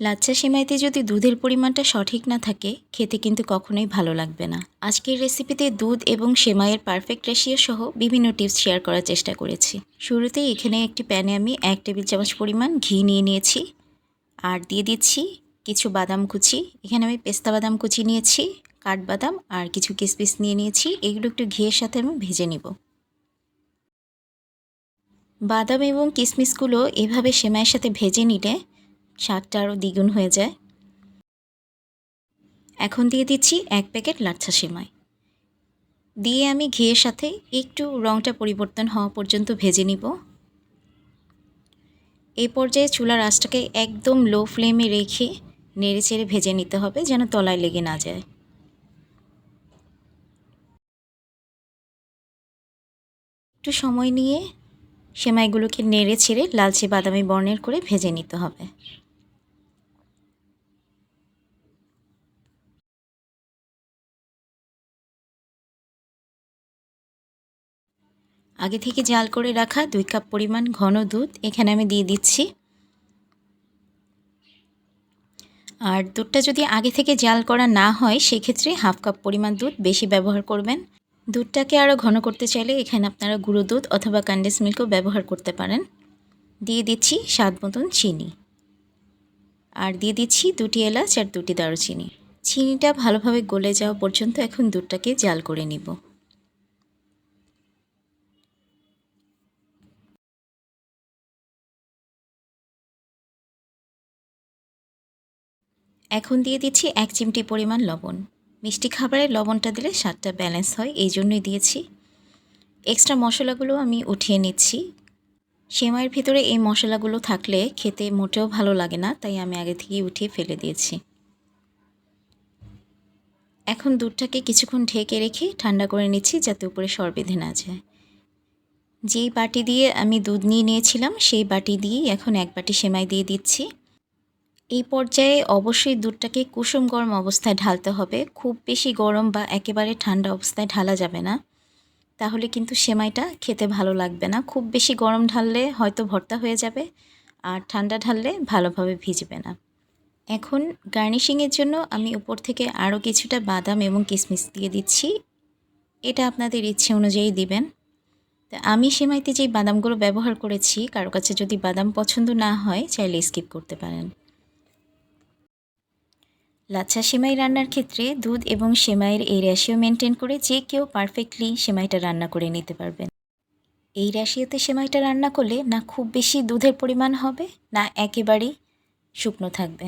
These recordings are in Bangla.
লাচ্ছা সেমাইতে যদি দুধের পরিমাণটা সঠিক না থাকে, খেতে কিন্তু কখনোই ভালো লাগবে না। আজকের রেসিপিতে দুধ এবং সেমাইয়ের পারফেক্ট রেশিও সহ বিভিন্ন টিপস শেয়ার করার চেষ্টা করেছি। শুরুতেই এখানে একটি প্যানে আমি এক টেবিল চামচ পরিমাণ ঘি নিয়ে নিয়েছি। আর দিয়ে দিচ্ছি কিছু বাদাম কুচি। এখানে আমি পেস্তা বাদাম কুচি নিয়েছি, কাঠবাদাম আর কিছু কিসমিস নিয়ে নিয়েছি। এগুলো একটু ঘিয়ের সাথে আমি ভেজে নিব। বাদাম এবং কিসমিসগুলো এভাবে সেমাইয়ের সাথে ভেজে নিলে স্বাদটা আরও দ্বিগুণ হয়ে যায়। এখন দিয়ে দিচ্ছি এক প্যাকেট লাচ্ছা সেমাই। দিয়ে আমি ঘিয়ের সাথে একটু রঙটা পরিবর্তন হওয়া পর্যন্ত ভেজে নিব। এই পর্যায়ে চুলার আঁচটাকে একদম লো ফ্লেমে রেখে নেড়ে চেড়ে ভেজে নিতে হবে যেন তলায় লেগে না যায়। একটু সময় নিয়ে সেমাইগুলোকে নেড়ে ছেড়ে লালচে বাদামি বর্ণের করে ভেজে নিতে হবে। আগে থেকে জাল করে রাখা দুই কাপ পরিমাণ ঘন দুধ এখানে আমি দিয়ে দিচ্ছি। আর দুধটা যদি আগে থেকে জাল করা না হয়, সেক্ষেত্রে হাফ কাপ পরিমাণ দুধ বেশি ব্যবহার করবেন। দুধটাকে আরও ঘন করতে চাইলে এখানে আপনারা গুঁড়ো দুধ অথবা কন্ডেন্স মিল্কও ব্যবহার করতে পারেন। দিয়ে দিচ্ছি স্বাদ মতন চিনি। আর দিয়ে দিচ্ছি দুটি এলাচ আর দুটি দারুচিনি। চিনিটা ভালোভাবে গলে যাওয়া পর্যন্ত এখন দুধটাকে জাল করে নিব। এখন দিয়ে দিচ্ছি এক চিমটি পরিমাণ লবণ। মিষ্টি খাবারে লবণটা দিলে স্বাদটা ব্যালেন্স হয় এই জন্যই দিয়েছি। এক্সট্রা মশলাগুলো আমি উঠিয়ে নিচ্ছি। সেমাইয়ের ভিতরে এই মশলাগুলো থাকলে খেতে মোটেও ভালো লাগে না, তাই আমি আগে থেকেই উঠিয়ে ফেলে দিয়েছি। এখন দুধটাকে কিছুক্ষণ ঢেকে রেখে ঠান্ডা করে নিচ্ছি যাতে উপরে সর বেঁধে না যায়। যেই বাটি দিয়ে আমি দুধ নিয়ে নিয়েছিলাম, সেই বাটি দিয়েই এখন এক বাটি সেমাই দিয়ে দিচ্ছি। এই পর্যায়ে অবশ্যই দুধটাকে কুসুম গরম অবস্থায় ঢালতে হবে। খুব বেশি গরম বা একেবারে ঠান্ডা অবস্থায় ঢালা যাবে না। তাহলে কিন্তু সেমাইটা খেতে ভালো লাগবে না। খুব বেশি গরম ঢাললে হয়তো ভর্তা হয়ে যাবে, আর ঠান্ডা ঢাললে ভালোভাবে ভিজবে না। এখন গার্নিশিংয়ের জন্য আমি উপর থেকে আরও কিছুটা বাদাম এবং কিশমিশ দিয়ে দিচ্ছি। এটা আপনাদের ইচ্ছে অনুযায়ী দিবেন। তা আমি সেমাইতে যেই বাদামগুলো ব্যবহার করেছি, কারও কাছে যদি বাদাম পছন্দ না হয়, চাইলে স্কিপ করতে পারেন। লাচ্ছা সেমাই রান্নার ক্ষেত্রে দুধ এবং সেমাইয়ের এই রেশিও মেনটেন করে যে কেউ পারফেক্টলি সেমাইটা রান্না করে নিতে পারবেন। এই রেশিওতে সেমাইটা রান্না করলে না খুব বেশি দুধের পরিমাণ হবে, না একেবারেই শুকনো থাকবে।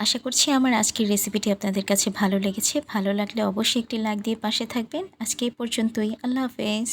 আশা করছি আমার আজকের রেসিপিটি আপনাদের কাছে ভালো লেগেছে। ভালো লাগলে অবশ্যই একটি লাইক দিয়ে পাশে থাকবেন। আজকে এই পর্যন্তই। আল্লাহ হাফেজ।